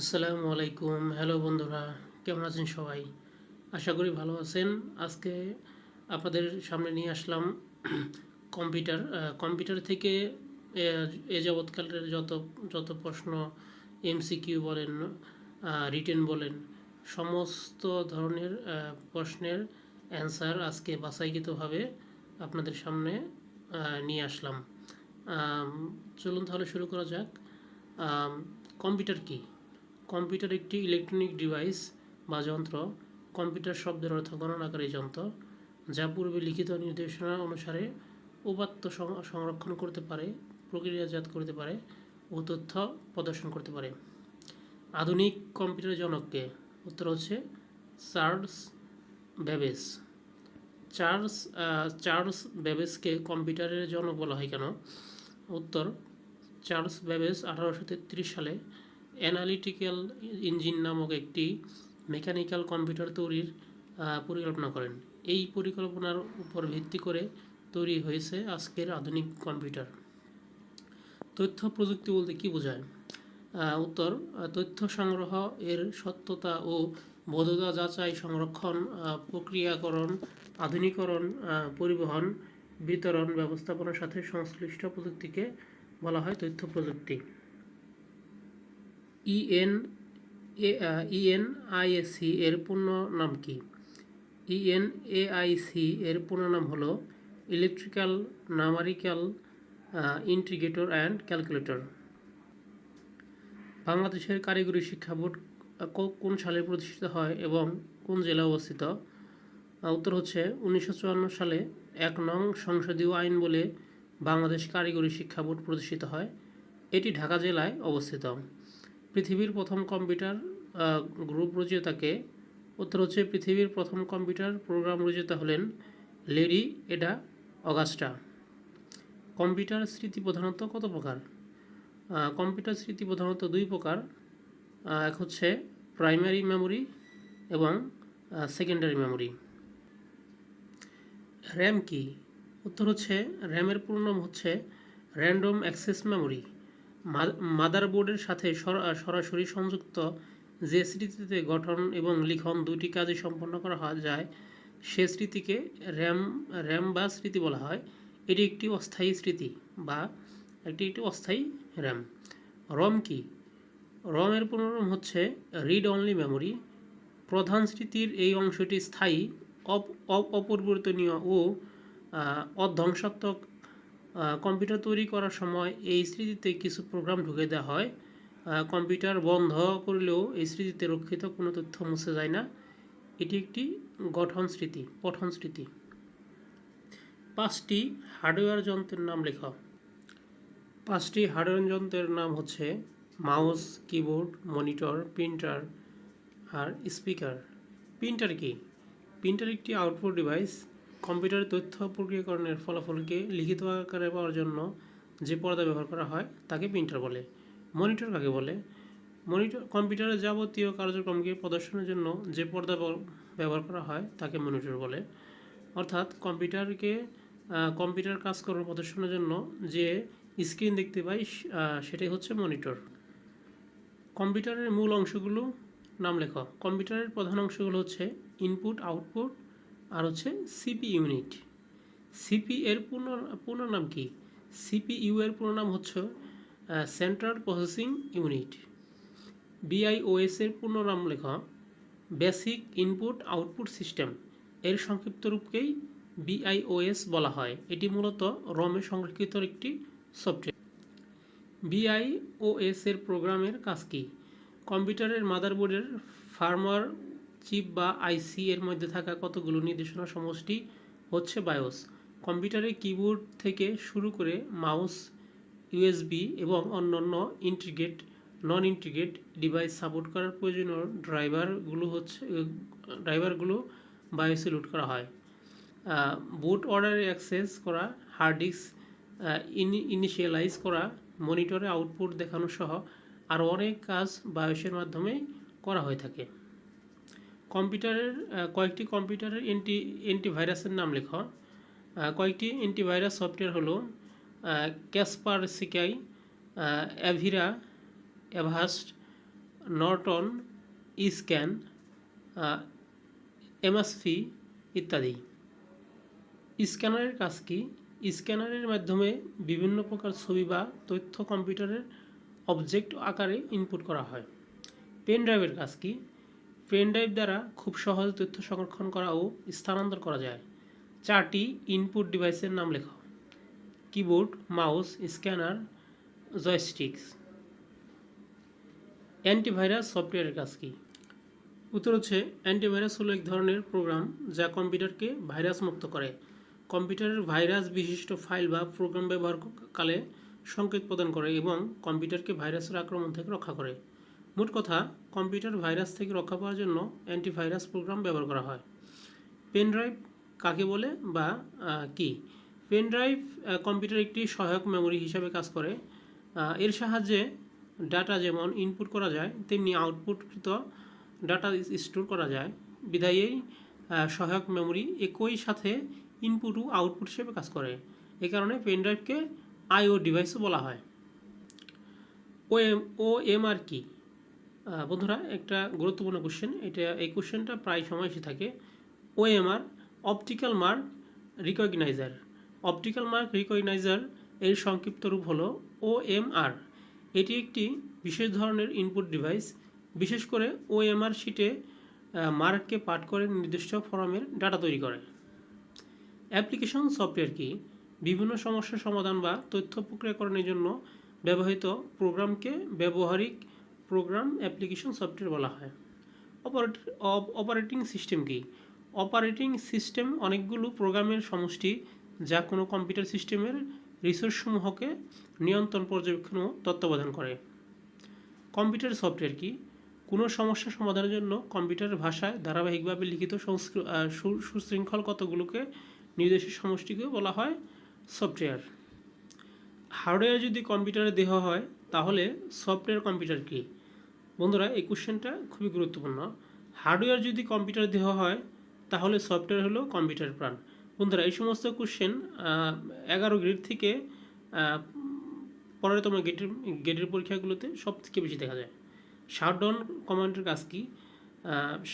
আসসালামু আলাইকুম। হ্যালো বন্ধুরা, কেমন আছেন সবাই? আশা করি ভালো আছেন। আজকে আপনাদের সামনে নিয়ে আসলাম কম্পিউটার। কম্পিউটার থেকে, এ যাবৎকালের যত যত প্রশ্ন, এমসিকিউ বলেন রিটেন বলেন, সমস্ত ধরনের প্রশ্নের অ্যান্সার আজকে বাছাইকৃতভাবে আপনাদের সামনে নিয়ে আসলাম। চলুন তাহলে শুরু করা যাক। কম্পিউটার কী? কম্পিউটার একটি ইলেকট্রনিক ডিভাইস বা যন্ত্র, কম্পিউটার শব্দের অর্থ গণনাকারী যন্ত্র, যা পূর্বে লিখিত নির্দেশনা অনুসারে উপাত্ত সংরক্ষণ করতে পারে, প্রক্রিয়াজাত করতে পারে ও তথ্য প্রদর্শন করতে পারে। আধুনিক কম্পিউটার জনককে উত্তর হচ্ছে চার্লস বেবেজ। চার্লস চার্লস বেবেজকে কম্পিউটারের জনক বলা হয় কেন? উত্তর, চার্লস বেবেজ আঠারোশো সালে অ্যানালিটিক্যাল ইঞ্জিন নামক একটি মেকানিক্যাল কম্পিউটার তৈরির পরিকল্পনা করেন। এই পরিকল্পনার উপর ভিত্তি করে তৈরি হয়েছে আজকের আধুনিক কম্পিউটার তথ্য প্রযুক্তি বলতে কি বোঝায়? উত্তর তথ্য সংগ্রহ এর সত্যতা ও বৈধতা যাচাই, সংরক্ষণ প্রক্রিয়াকরণ আধুনিকরণ পরিবহন, বিতরণ, ব্যবস্থাপনার সাথে সংশ্লিষ্ট প্রযুক্তিকে বলা হয় তথ্য প্রযুক্তি। ইএন ইএন আইএসি এর পূর্ণ নাম কি? ইএন এআইসি এর পূর্ণ নাম হলো electrical numerical integrator and calculator বাংলাদেশের কারিগরি শিক্ষা বোর্ড কোন সালে প্রতিষ্ঠিত হয় এবং কোন জেলায় অবস্থিত? উত্তর হচ্ছে উনিশশো চুয়ান্ন সালে এক নং সংসদীয় আইন বলে বাংলাদেশ কারিগরি শিক্ষা বোর্ড প্রতিষ্ঠিত হয়। এটি ঢাকা জেলায় অবস্থিত। পৃথিবীর প্রথম কম্পিউটার গ্রুপ রচয়িতাকে উত্তর হচ্ছে পৃথিবীর প্রথম কম্পিউটার প্রোগ্রাম রচয়িতা হলেন লেডি এডা অগাস্টা। কম্পিউটার স্মৃতি প্রধানত কত প্রকার? কম্পিউটার স্মৃতি প্রধানত দুই প্রকার এক হচ্ছে প্রাইমারি মেমোরি এবং সেকেন্ডারি মেমোরি। র্যাম কি? উত্তর হচ্ছে র্যামের পূর্ণ হচ্ছে র্যান্ডম অ্যাক্সেস মেমোরি। মাদারবোর্ডের সাথে সরা- সরাসরি সংযুক্ত যে স্মৃতিতে গঠন এবং লিখন দুটি কাজই সম্পন্ন করা যায়, সে স্মৃতিকে র্যাম র্যাম বা স্মৃতি বলা হয়। এটি একটি অস্থায়ী স্মৃতি বা একটি একটি অস্থায়ী র্যাম। রম কি? রমের পুনরম হচ্ছে রিড অনলি মেমোরি। প্রধান স্মৃতির এই অংশটি স্থায়ী, অপ- অপ- অপরিবর্তনীয় ও অধ্বংসাত্মক কম্পিউটার তৈরি করার সময় এই স্মৃতিতে কিছু প্রোগ্রাম ঢুকে দেওয়া হয়। কম্পিউটার বন্ধ করলেও এই স্মৃতিতে রক্ষিত কোনো তথ্য মুছে যায় না। এটি একটি গঠন স্মৃতি, পঠন স্মৃতি। পাঁচটি হার্ডওয়্যার যন্ত্রের নাম লেখা। পাঁচটি হার্ডওয়্যার যন্ত্রের নাম হচ্ছে মাউস কিবোর্ড মনিটর প্রিন্টার আর স্পিকার প্রিন্টার কি? প্রিন্টার একটি আউটপুট ডিভাইস কম্পিউটারের তথ্য প্রক্রিয়াকরণের ফলাফলকে লিখিত আকারে পাওয়ার জন্য যে পর্দা ব্যবহার করা হয়, তাকে প্রিন্টার বলে। মনিটর কাকে বলে? মনিটর কম্পিউটারের যাবতীয় কার্যক্রমকে প্রদর্শনের জন্য যে পর্দা ব্যবহার করা হয়, তাকে মনিটর বলে। অর্থাৎ কম্পিউটারকে কম্পিউটার কাজকর্ম প্রদর্শনের জন্য যে স্ক্রিন দেখতে পাই সেটাই হচ্ছে মনিটর। কম্পিউটারের মূল অংশগুলো নাম লেখো। কম্পিউটারের প্রধান অংশগুলো হচ্ছে ইনপুট, আউটপুট আর হচ্ছে সিপি ইউনিট সিপি এর পূর্ণ পূর্ণ নাম কি? সিপিইউ এর পূর্ণ নাম হচ্ছে সেন্ট্রাল প্রসেসিং ইউনিট বিআইওএস এর পূর্ণ নাম লেখা বেসিক ইনপুট আউটপুট সিস্টেম এর সংক্ষিপ্ত রূপকেই বিআইওএস বলা হয়। এটি মূলত রমে সংরক্ষিত একটি সফটওয়্যার বিআইওএস এর প্রোগ্রামের কাজ কি? কম্পিউটারের মাদারবোর্ডের ফার্মার চিপ বা আইসি এর মধ্যে থাকা কতগুলো নির্দেশনা সমষ্টি হচ্ছে বায়োস? কম্পিউটারের কিবোর্ড থেকে শুরু করে মাউস, ইউএসবি এবং অন্যান্য integrate non integrate device support করার প্রয়োজনীয় ড্রাইভারগুলো হচ্ছে ড্রাইভারগুলো বায়োসে লোড করা হয়। বুট অর্ডারে অ্যাক্সেস করা, হার্ড ডিস্ক ইনিশিয়ালাইজ করা, মনিটরে আউটপুট দেখানো সহ আরও অনেক কাজ বায়োসের মাধ্যমে করা হয়ে থাকে। কম্পিউটারের কয়েকটি কম্পিউটারের এন্টি অ্যান্টিভাইরাসের নাম লেখা। কয়েকটি অ্যান্টিভাইরাস সফটওয়্যার হলো Kaspersky Avira, Avast, Norton scan MSP ইত্যাদি। স্ক্যানারের কাজ কি? স্ক্যানারের মাধ্যমে বিভিন্ন প্রকার ছবি বা তথ্য কম্পিউটারের অবজেক্ট আকারে ইনপুট করা হয়। পেন ড্রাইভের কাজ কি? পেন ড্রাইভ দ্বারা খুব সহজে তথ্য সংরক্ষণ করা ও স্থানান্তর করা যায়। চারটি ইনপুট ডিভাইসের নাম লেখা keyboard, mouse, scanner, joysticks. Antivirus সফটওয়্যারের কাজ কি? উত্তর হচ্ছে, অ্যান্টিভাইরাস হলো এক ধরনের প্রোগ্রাম যা কম্পিউটারকে ভাইরাস মুক্ত করে। কম্পিউটারের ভাইরাস বিশিষ্ট ফাইল বা প্রোগ্রাম ব্যবহারকালে সংকেত প্রদান করে এবং কম্পিউটারকে ভাইরাসের আক্রমণ থেকে রক্ষা করে। মোট কথা, কম্পিউটার ভাইরাস থেকে রক্ষা পাওয়ার জন্য অ্যান্টিভাইরাস প্রোগ্রাম ব্যবহার করা হয়। পেন ড্রাইভ কাকে বলে বা কি? পেন ড্রাইভ কম্পিউটার একটি সহায়ক মেমোরি হিসাবে কাজ করে। এর সাহায্যে ডাটা যেমন ইনপুট করা যায়, তেমনি আউটপুটকৃত ডাটা স্টোর করা যায়। বিধায় সহায়ক মেমোরি একই সাথে ইনপুট ও আউটপুট হিসেবে কাজ করে। এই কারণে পেন ড্রাইভকে আইও ডিভাইসও বলা হয়। ও এম ও এম আর কি? বন্ধুরা, একটা গুরুত্বপূর্ণ কোশ্চেন এটা, এই কোশ্চেনটা প্রায় সময় এসে থাকে OMR optical mark recognizer optical mark recognizer এর সংক্ষিপ্ত রূপ হলো ওএমআর এটি একটি বিশেষ ধরনের ইনপুট ডিভাইস বিশেষ করে ওএমআর শিটে মার্ককে পাঠ করে নির্দিষ্ট ফরমের ডাটা তৈরি করে। অ্যাপ্লিকেশন সফটওয়্যার কি? বিভিন্ন সমস্যার সমাধান বা তথ্য প্রক্রিয়াকরণের জন্য ব্যবহৃত প্রোগ্রামকে ব্যবহারিক প্রোগ্রাম অ্যাপ্লিকেশন সফটওয়্যার বলা হয়। অপারেটিং সিস্টেম কি? অপারেটিং সিস্টেম অনেকগুলো প্রোগ্রামের সমষ্টি যা কোনো কম্পিউটার সিস্টেমের রিসোর্সসমূহকে নিয়ন্ত্রণ পর্যবেক্ষণ ও তত্ত্বাবধান করে। কম্পিউটার সফটওয়্যার কি? কোনো সমস্যা সমাধানের জন্য কম্পিউটারের ভাষায় ধারাবাহিকভাবে লিখিত সুশৃঙ্খল কতগুলোকে নির্দেশের সমষ্টিকে বলা হয় সফটওয়্যার হার্ডওয়্যার যদি কম্পিউটারে দেহ হয়, তাহলে সফটওয়্যার কম্পিউটার কি? বন্ধুরা এই কোশ্চেনটা খুবই গুরুত্বপূর্ণ। হার্ডওয়্যার যদি কম্পিউটার দেহ হয় তাহলে সফটওয়্যার হলো কম্পিউটার প্রাণ। বন্ধুরা এই সমস্ত কোশ্চেন এগারো গ্রেড থেকে আহ, পনেরোতম গেটের গেটের পরীক্ষাগুলোতে সব থেকে বেশি দেখা যায়। শাটডাউন কমান্ডের কাজ কি?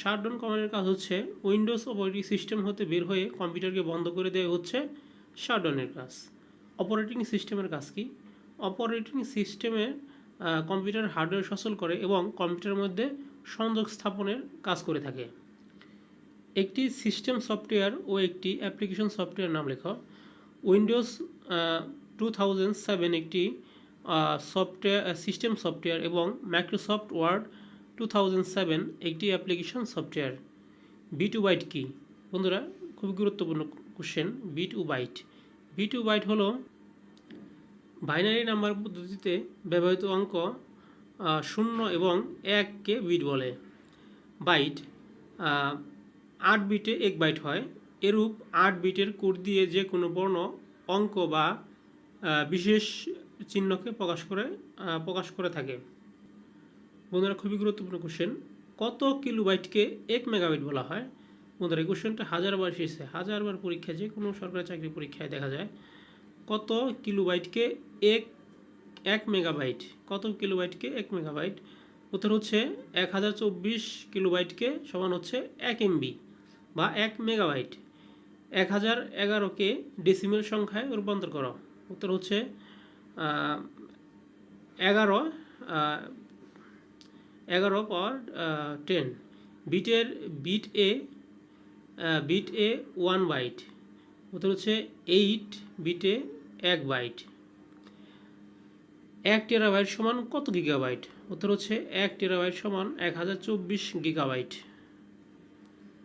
শাটডাউন কমান্ডের কাজ হচ্ছে উইন্ডোজ অপারেটিং সিস্টেম হতে বের হয়ে কম্পিউটারকে বন্ধ করে দেওয়া হচ্ছে শাটডাউনের কাজ। অপারেটিং সিস্টেমের কাজ কি? অপারেটিং সিস্টেমে কম্পিউটার হার্ডওয়্যার সচল করে এবং কম্পিউটারের মধ্যে সংযোগ স্থাপনের কাজ করে থাকে। একটি সিস্টেম সফটওয়্যার ও একটি অ্যাপ্লিকেশন সফটওয়্যার নাম লেখো। উইন্ডোজ টু থাউজেন্ড সেভেন একটি সফটওয়্যার সিস্টেম সফটওয়্যার এবং Microsoft Word two thousand seven একটি application software. B two byte কি? বন্ধুরা, খুবই গুরুত্বপূর্ণ question B two byte B two byte হলো বাইনারি নাম্বার পদ্ধতিতে ব্যবহৃত অঙ্ক শূন্য এবং এককে বিট বলে। বাইট আট বিটে এক বাইট হয়। এরূপ আট বিটের কোড দিয়ে যে কোনো বর্ণ, অঙ্ক বা বিশেষ চিহ্নকে প্রকাশ করে প্রকাশ করে থাকে। বন্ধুরা, খুবই গুরুত্বপূর্ণ কোশ্চেন কত কিলোবাইটকে এক মেগাবাইট বলা হয়? বন্ধুরা, এই কোশ্চেনটা হাজারবার এসেছে। হাজারবার পরীক্ষায় যে কোনো সরকারি চাকরি পরীক্ষায় দেখা যায়। কত কিলোবাইটকে এক এক মেগাবাইট? কত কিলোবাইটকে এক মেগাবাইট? উত্তর হচ্ছে এক হাজার চব্বিশ কিলোবাইটকে সমান হচ্ছে এক এমবি বা এক মেগাবাইট। এক হাজার এগারোকে ডেসিমেল সংখ্যায় রূপান্তর করো। উত্তর হচ্ছে এগারো এগারো পাওয়ার টেন বিটের bit a bit a one byte উত্তর হচ্ছে এইট বিটে এক বাইট এক টেরাবাইট সমান কত গিগাবাইট উত্তর হচ্ছে এক টেরাবাইট সমান এক হাজার চব্বিশ গিগাবাইট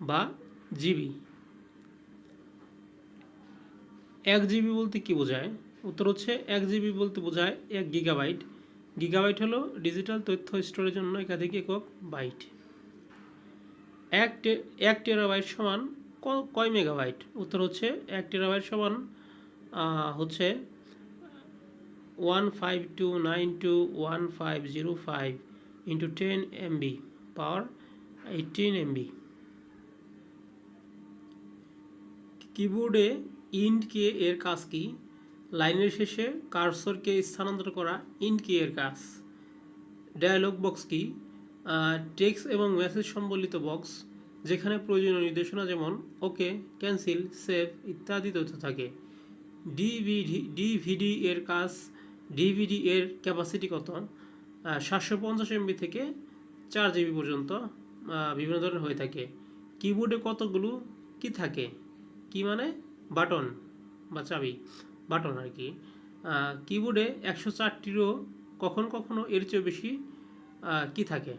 বা জিবি এক জিবি বলতে কি বোঝায়? উত্তর হচ্ছে এক জিবি বলতে বোঝায় এক গিগাবাইট গিগাবাইট হলো ডিজিটাল তথ্য স্টোরের জন্য একাধিক একক বাইট এক এক টেরাবাইট সমান কয় মেগাবাইট? উত্তর হচ্ছে এক টেরাবাইট সমান হচ্ছে one five two nine two one five zero five into ten MB power eighteen MB কিবোর্ডে ইন্ড কে এর কাজ কি? লাইনের শেষে কার্সরকে স্থানান্তর করা ইন্ড কে এর কাজ। ডায়ালগ বক্স কি? টেক্সট এবং মেসেজ সম্বলিত বক্স যেখানে প্রয়োজনীয় নির্দেশনা যেমন, ওকে, ক্যান্সেল, সেভ ইত্যাদি তথ্য থাকে। ডিভিডি ডিভিডি এর কাজ, ডিভিডি এর ক্যাপাসিটি কত? সাতশো পঞ্চাশ এমবি থেকে চার জিবি পর্যন্ত বিভিন্ন ধরনের হয়ে থাকে। কিবোর্ডে কতগুলো কি থাকে? কি মানে? বাটন বা চাবি, বাটন আর কি। কিবোর্ডে একশো চারটিরও কখন কখনো এর চেয়ে বেশি কি থাকে?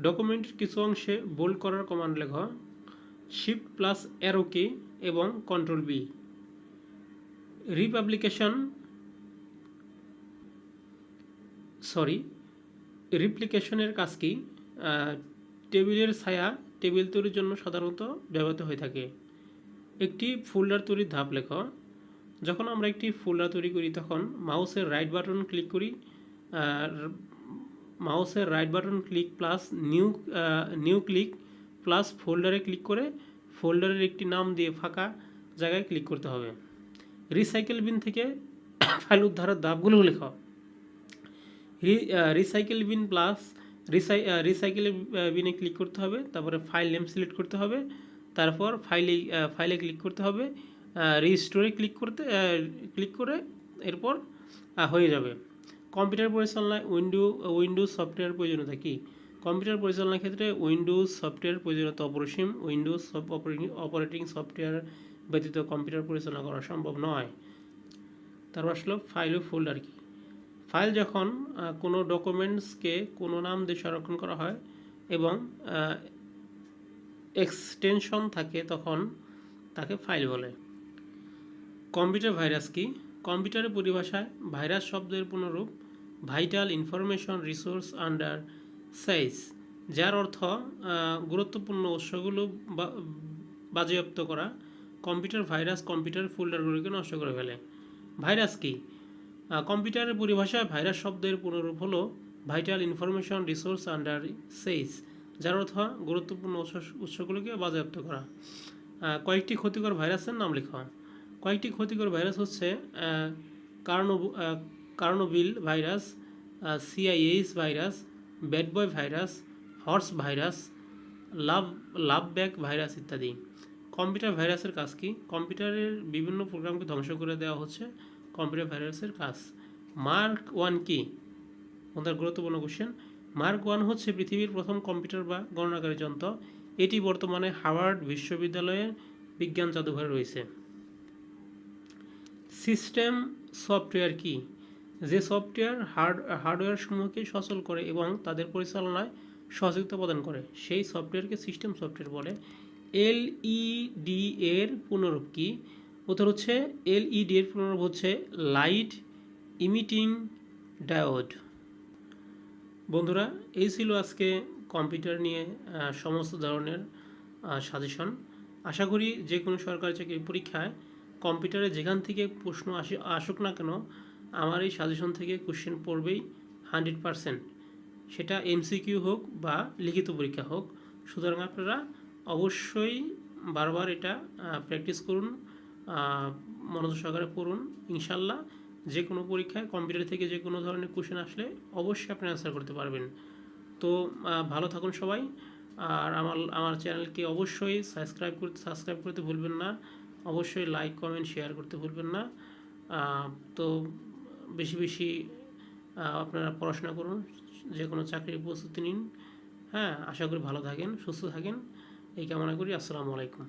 ডকুমেন্টের কিছু অংশে বোল্ড করার কমান্ড লেখ শিফট প্লাস অ্যারো এবং কন্ট্রোল বি রিপাবলিকেশন সরি রিপ্লিকেশনের কাজ কি? টেবিলের ছায়া টেবিল তৈরির জন্য সাধারণত ব্যবহৃত হয়ে থাকে। একটি ফোল্ডার তৈরির ধাপ লেখ, যখন আমরা একটি ফোল্ডার তৈরি করি, তখন মাউসের রাইট বাটন ক্লিক করি মাউসের right button click plus new new click plus ফোল্ডারে ক্লিক করে ফোল্ডারের একটি নাম দিয়ে ফাঁকা জায়গায় ক্লিক করতে হবে। রিসাইকেল বিন থেকে ফাইল উদ্ধারের ধাপগুলো লেখা। রিসাইকেল বিন প্লাস রিসাই রিসাইকেল বিনে ক্লিক করতে হবে, তারপরে ফাইল নেম সিলেক্ট করতে হবে, তারপর ফাইলে ফাইলে ক্লিক করতে হবে রিস্টোরে ক্লিক করতে ক্লিক করে এরপর হয়ে যাবে। কম্পিউটার পরিচালনায় উইন্ডো উইন্ডোজ সফটওয়্যার প্রয়োজনীয়তা কি? কম্পিউটার পরিচালনার ক্ষেত্রে উইন্ডোজ সফটওয়্যার প্রয়োজনীয়তা অপরিসীম। উইন্ডোজ সব অপারেটিং সফটওয়্যার ব্যতীত কম্পিউটার পরিচালনা করা সম্ভব নয়। তারপর আসলো ফাইল ও ফোল্ডার কি? ফাইল যখন কোনো ডকুমেন্টসকে কোনো নাম দিয়ে সংরক্ষণ করা হয় এবং এক্সটেনশন থাকে তখন তাকে ফাইল বলে। কম্পিউটার ভাইরাস কি? কম্পিউটারের পরিভাষায় ভাইরাস শব্দের পুনরূপ vital information resource under size, যার অর্থ গুরুত্বপূর্ণ উৎসগুলো বাজেয়াপ্ত করা কম্পিউটার ভাইরাস কম্পিউটার ফোল্ডারগুলোকে নষ্ট করে ফেলে। ভাইরাস কি? কম্পিউটারের পরিভাষায় ভাইরাস শব্দের পুনরূপ হলো vital information resource under siege যার অর্থ গুরুত্বপূর্ণ উৎস- উৎসগুলোকে বাজেয়াপ্ত করা। কয়েকটি ক্ষতিকর ভাইরাসের নাম লেখা। কয়েকটি ক্ষতিকর ভাইরাস হচ্ছে Karnaugh Chernobyl virus CIH virus, bad boy virus, horse virus, love love back virus ইত্যাদি। কম্পিউটার ভাইরাসের কাজ কি? কম্পিউটারের বিভিন্ন প্রোগ্রামকে ধ্বংস করে দেওয়া হচ্ছে কম্পিউটার ভাইরাসের কাজ। মার্ক ওয়ান কি? আমাদের গুরুত্বপূর্ণ কোশ্চেন মার্ক ওয়ান হচ্ছে পৃথিবীর প্রথম কম্পিউটার বা গণনাকারী যন্ত্র। এটি বর্তমানে হার্ভার্ড বিশ্ববিদ্যালয়ের বিজ্ঞান জাদুঘরে রয়েছে। সিস্টেম সফটওয়্যার কি? যে সফটওয়্যার হার্ড, হার্ডওয়্যার সমূহকে সচল করে এবং তাদের পরিচালনায় সহযোগিতা প্রদান করে, সেই সফটওয়্যারকে সিস্টেম সফটওয়্যার বলে। এলইডি এর পুনরূপ কি? উত্তর হচ্ছে এলইডি এর পুনরূপ হচ্ছে লাইট ইমিটিং ডায়োড। বন্ধুরা, এই ছিল আজকে কম্পিউটার নিয়ে সমস্ত ধরনের সাজেশন। আশা করি যে কোনো সরকারি চাকরি পরীক্ষায় কম্পিউটারে যেখান থেকে প্রশ্ন আসে, আসুক না কেন, আমার এই সাজেশন থেকে কোশ্চেন পড়বেই হান্ড্রেড পারসেন্ট সেটা এমসিকিউ হোক বা লিখিত পরীক্ষা হোক। সুতরাং আপনারা অবশ্যই বারবার এটা প্র্যাকটিস করুন মনোযোগ সহকারে পড়ুন। ইনশাল্লাহ যে কোনো পরীক্ষায় কম্পিউটার থেকে যে কোনো ধরনের কোশ্চেন আসলে অবশ্যই আপনি অ্যান্সার করতে পারবেন। তো ভালো থাকুন সবাই। আর আমার আমার চ্যানেলকে অবশ্যই সাবস্ক্রাইব করতে সাবস্ক্রাইব করতে ভুলবেন না। অবশ্যই লাইক কমেন্ট শেয়ার করতে ভুলবেন না। তো বেশি বেশি আপনারা পড়াশোনা করুন, যে কোনো চাকরির প্রস্তুতি নিন। হ্যাঁ আশা করি ভালো থাকেন, সুস্থ থাকেন। এই কামনা করি, আসসালামু আলাইকুম।